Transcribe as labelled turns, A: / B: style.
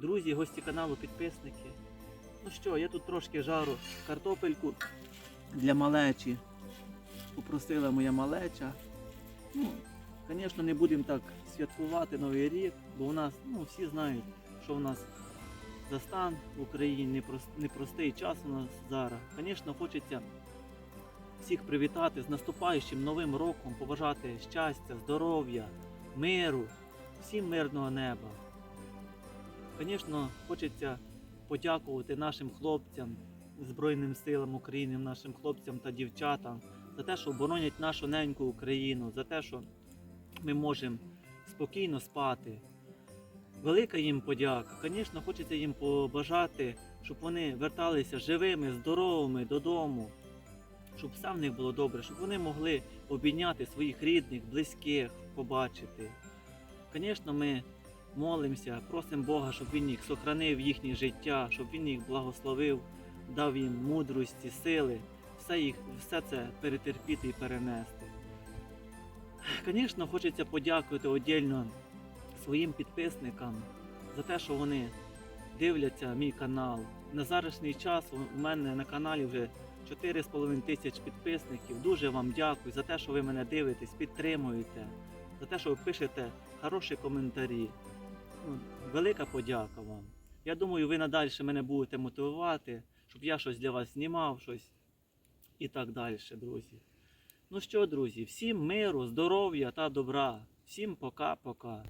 A: друзі, гості каналу, підписники. Ну що, я тут трошки жару картопельку для малечі. Попросила моя малеча. Ну, звісно, не будемо так святкувати Новий рік, бо у нас, ну, всі знають, що в нас за стан в Україні, непростий час у нас зараз. Звісно, хочеться всіх привітати з наступаючим новим роком, побажати щастя, здоров'я, миру, всім мирного неба. Звісно, хочеться подякувати нашим хлопцям, Збройним силам України, нашим хлопцям та дівчатам за те, що боронять нашу неньку Україну, за те, що ми можемо спокійно спати. Велика їм подяка. Звісно, хочеться їм побажати, щоб вони верталися живими, здоровими додому, щоб все в них було добре, щоб вони могли обійняти своїх рідних, близьких, побачити. Звісно, ми молимося, просимо Бога, щоб Він їх сохранив їхнє життя, щоб Він їх благословив, дав їм мудрості, сили, все, їх, все це перетерпіти і перенести. Звісно, хочеться подякувати отдельно своїм підписникам за те, що вони дивляться мій канал. На зарашній час у мене на каналі вже 4,5 тисяч підписників. Дуже вам дякую за те, що ви мене дивитесь, підтримуєте, за те, що ви пишете хороші коментарі. Ну, велика подяка вам. Я думаю, ви надалі мене будете мотивувати, щоб я щось для вас знімав, щось і так далі, друзі. Ну що, друзі, всім миру, здоров'я та добра. Всім пока-пока.